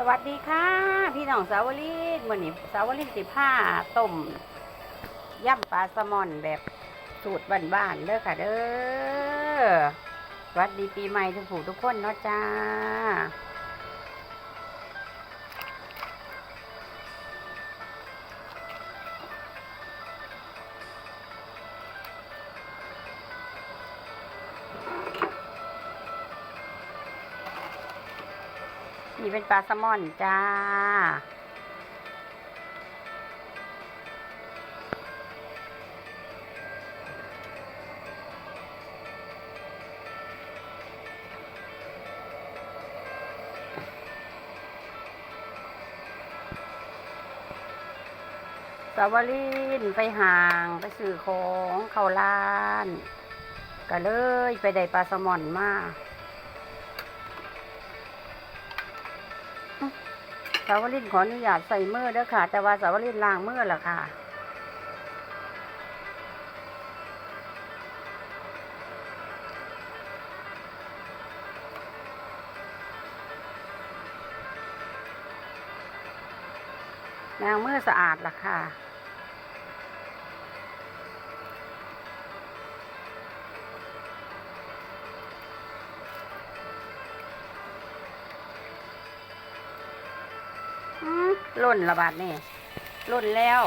สวัสดีค่ะ พี่น้องสาวลินวันนี้สาวลีสิผ้าต้มย่ำปลาแซลมอนแบบสูตรบ้านๆเด้อค่ะเด้อสวัสดีปีใหม่ทุกผู้ทุกคนเนาะจ้า นี่เป็นปลาแซลมอนจ้า สาวลินไปห่างไปซื้อของเขาร้าน ก็เลยไปได้ปลาแซลมอนมา สาวลินขออนุญาตใส่มือเด้อค่ะ แต่ว่าสาวลินล้างมือละค่ะล้างมือสะอาดละค่ะ ล่นระบาดนี่ล่นแล้ว